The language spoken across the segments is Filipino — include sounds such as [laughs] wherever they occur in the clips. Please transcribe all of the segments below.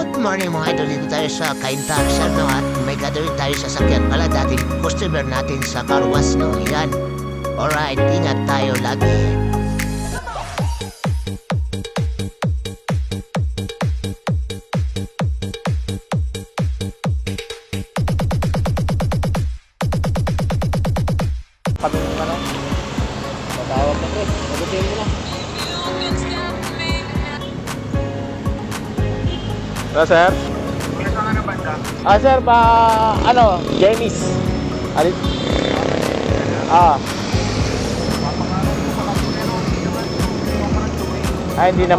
Good morning mga idol. Tayo sa Kaintaksyan no at may gagawin tayo sa sakyan pala dating customer natin sa Carwas no. Yan. Alright, ingat tayo lagi. Hello, sir? Ah, sir, pa, ano, Jenny's. Alit? Ah. Ah, hindi na.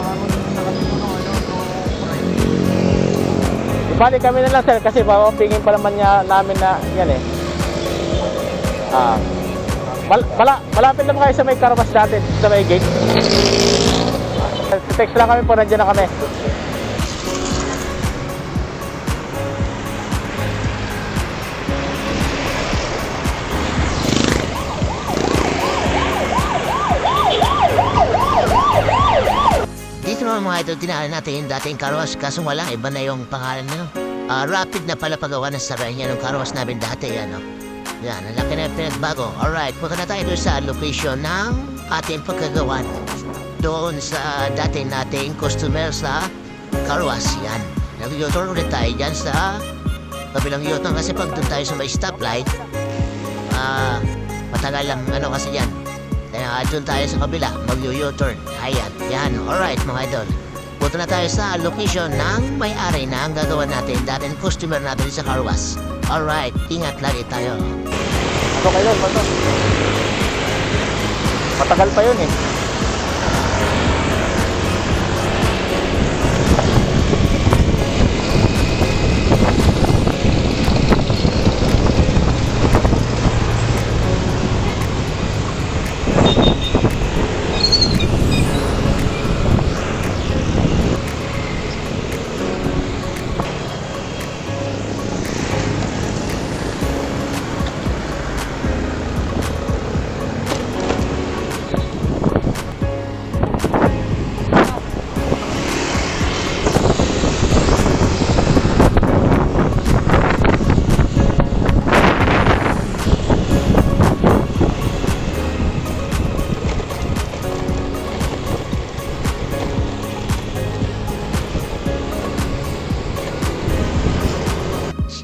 Ibalik kami na lang, sir, kasi papapingin pa naman niya namin na yan eh. Ah. Mal mala malapit naman kayo sa may karabas natin, sa may gate. Text lang kami po, nandiyan na kami. Naman mga idol, tinaan natin yung dating Carwas kaso wala, iba na yung pangalan nyo. Ah, rapid na pala pagawa ng saray niya ng Carwas namin dati, ano. Yan, ang laki na yung pinagbago. Alright, punta na tayo doon sa location ng ating pagkagawa. Doon sa dati nating customer sa Carwas, yan. Nag-U-turn ulit tayo dyan sa kabilang U-turn kasi pag doon tayo sa may stoplight, ah, matagal lang ano kasi yan. Kaya doon tayo sa kabila, mag-U-turn. Ayan, yan. Alright mga idol. Punta na tayo sa location ng may-ari na ang gagawa natin. Dating customer natin sa Carwas. Alright, ingat lagi tayo. Ano kayo? Matagal pa yun eh.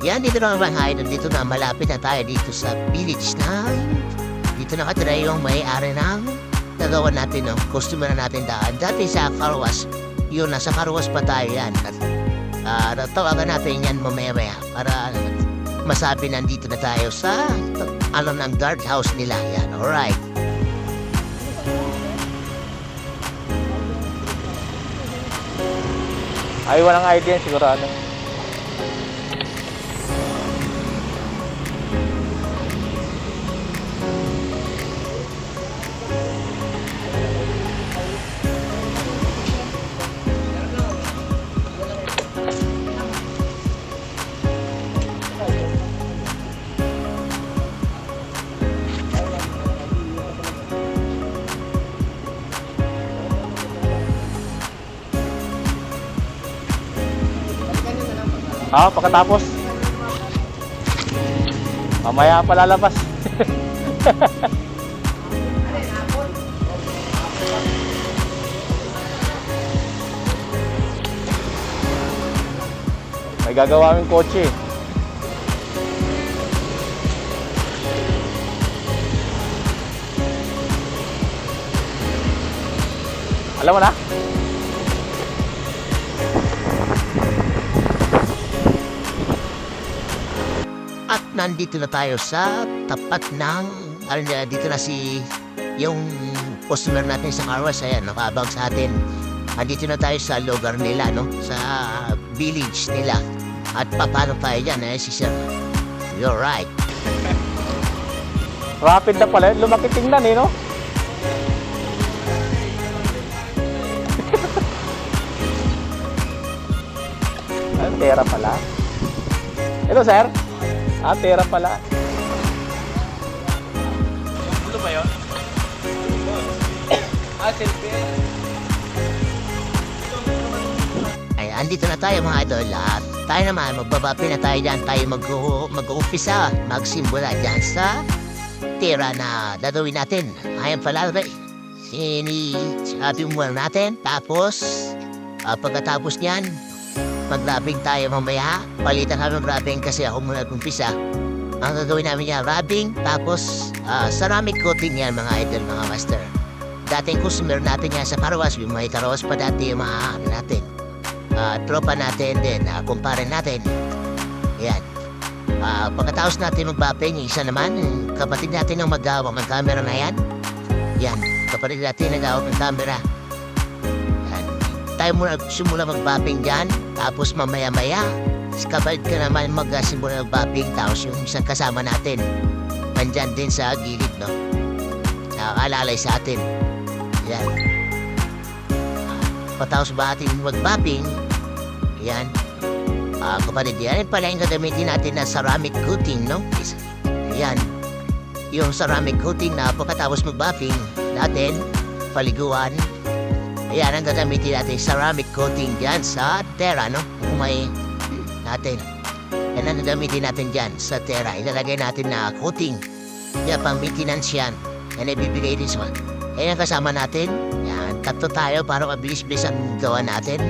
Yan, dito na mga idol. Dito na, malapit na tayo dito sa village na dito nakatira yung may-ari ng nagawa natin, no? Customer na natin daan. Dati sa Carwas, yun, nasa Carwas pa tayo yan. At uh, tawagan natin yan mamaya-maya para masabi nandito na tayo sa ano ng guard house nila. Yan, alright. Ay, walang idea sigurado. Ah, pagkatapos. Mamaya pa lalabas. [laughs] May gagawa kaming kotse. Alam mo na? Nandito na tayo sa tapat ng, ano na, dito na si, yung customer natin sa Carwas, ayan, nakabag sa atin. Nandito na tayo sa lugar nila, no? Sa village nila. At paano tayo dyan, eh, si Sir? You're right. [laughs] Rapid na pala. Lumaki tingnan eh, no? [laughs] Ay, pera pala. Hello, sir. Ah, pera pala. Ano ba yun? [coughs] Ah, selfie. Ay, andito na tayo mga idol. At tayo naman, magbabapi na tayo dyan. Tayo mag- mag-uumpisa, magsimula dyan sa tira na dadawin natin. Ayan pala, Ray. Sini, sabi mo natin. Tapos, ah, pagkatapos niyan, mag-rubbing tayo mamaya. Palitan kami mag-rubbing kasi ako muna nag-umpisa. Ang gagawin namin yan, rubbing, tapos ah, ceramic coating yan mga idol, mga master. Dating customer natin yan sa Parawas, yung may karawas pa dati yung mga ano natin. Ah, tropa natin din, uh, kumpare natin. Yan. Ah, pagkatapos natin yung isa naman, kapatid natin ang mag-awak ng camera na yan. Yan, kapatid natin nag-awak ng camera. Tayo muna simula mag-buffing dyan, tapos mamaya-maya, kapatid ka naman mag-simula mag-buffing, tapos yung isang kasama natin, nandyan din sa gilid, no? Nakakalay sa atin. Yan. Patapos ba ating mag-buffing, yan, Ah, kapatid, yan pala yung gagamitin natin na ceramic coating, no? Yan. Yung ceramic coating na pagkatapos mag-buffing natin, paliguan. Ayan ang gagamitin natin, ceramic coating dyan sa Terra, no? Kung may natin. Yan ang gagamitin natin dyan sa Terra. Ilalagay natin na coating. Yan, pang maintenance yan. Yan ay bibigay din sa... Yan ang kasama natin. Yan, tatlo tayo para mabilis-bilis ang gawa natin.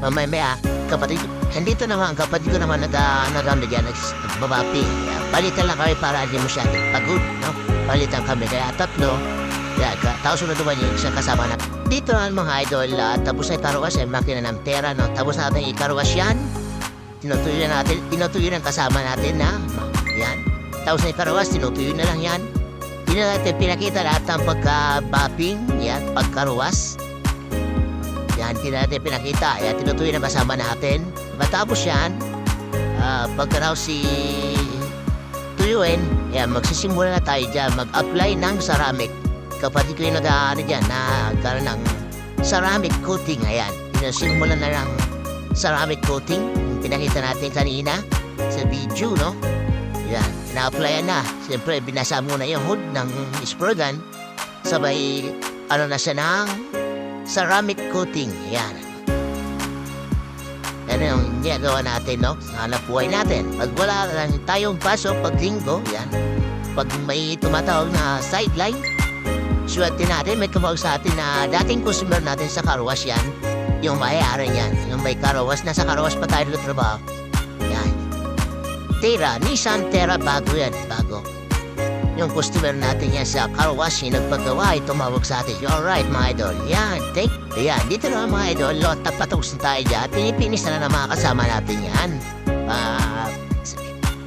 Mamaya, kapatid, Nandito naman, kapatid ko naman nag, uh, nagamit yan, nags- nagbabapi. Kaya palitan lang kami para hindi siya pagod, no? Palitan kami, kaya tatlo. Kaya, ka, tapos sunod naman yung isang kasama na. Dito naman mga idol, uh, tapos na ikaruwas, eh, makina ng pera, no? Tapos natin ikaruwas yan. Tinutuyo na natin, tinutuyo ng kasama natin na, yan. Tapos na ikaruwas, tinutuyo na lang yan. Hindi na natin pinakita lahat ng pagka-bapping, yan, pagkaruwas. Yan, hindi natin pinakita. Yan, tinutuloy na kasama natin. Matapos yan, ah, pagka si tuyuin, yan, magsisimula na tayo dyan. Mag-apply ng ceramic. Kapatid ko yung nag-ano dyan, nagkaroon ng ceramic coating. Ayan, pinasimulan na ng ceramic coating. Pinakita natin kanina sa video, no? Yan, ina-applyan na. Siyempre, binasa muna yung hood ng spray gun. Sabay, ano na siya ng ceramic coating. Yan. Yan yung ginagawa natin, no? Sa hanap buhay natin. Pag wala lang tayong pasok, pag linggo, yan. Pag may tumatawag na sideline, swerte natin, may tumawag sa atin na dating customer natin sa carwash yan. Yung may-ari niyan. Yung may carwash, nasa carwash pa tayo nagtatrabaho. Yan. Tera, Nissan Terra, bago yan. Bago yung customer natin yan sa car wash yung nagpagawa ay tumawag sa atin. Alright mga idol. Yan, take. Yan, dito na mga idol. Lot, tapatapos na tayo dyan. Pinipinis na na ng mga kasama natin yan. Ah,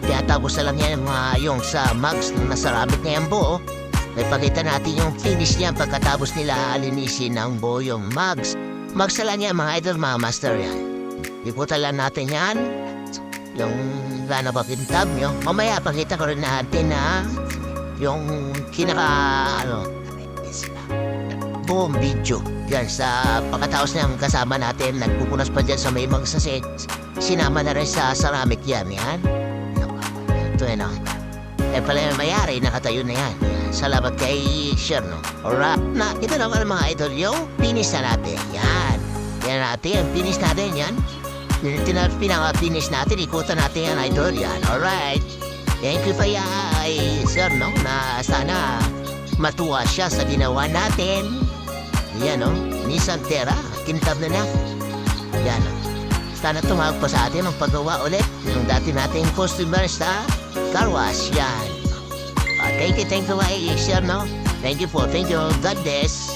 kaya tapos na lang yan mga yung sa mugs na nasarabit na yan buo. May pakita natin yung finish niyan pagkatapos nila alinisin ng. Mugs na lang yan mga idol, mga master yan. Iputan natin yan. Yung gana pa pintab nyo. Mamaya pakita ko rin natin na yung kinaka ano buong video yan sa pagkatapos ng kasama natin nagpupunas pa dyan sa may mga saset sinama na rin sa ceramic yan yan ito yan oh. Eh pala yung mayari nakatayo na yan. Salamat kay Sherno. Alright na ito naman mga idol yung finish na natin. Yan. Yan natin finish natin yan. Tina- pinaka-finish natin ikutan natin yan idol yan. Alright. Thank you pa ay sir no na sana matuwa siya sa ginawa natin. Yan no, Nissan Terra, kintab na na. Yan no. Sana tumawag pa sa atin ang paggawa ulit ng dati nating customer sa car wash. Yan. Uh, thank you, thank you, ay, sir no. Thank you po, thank you. God bless.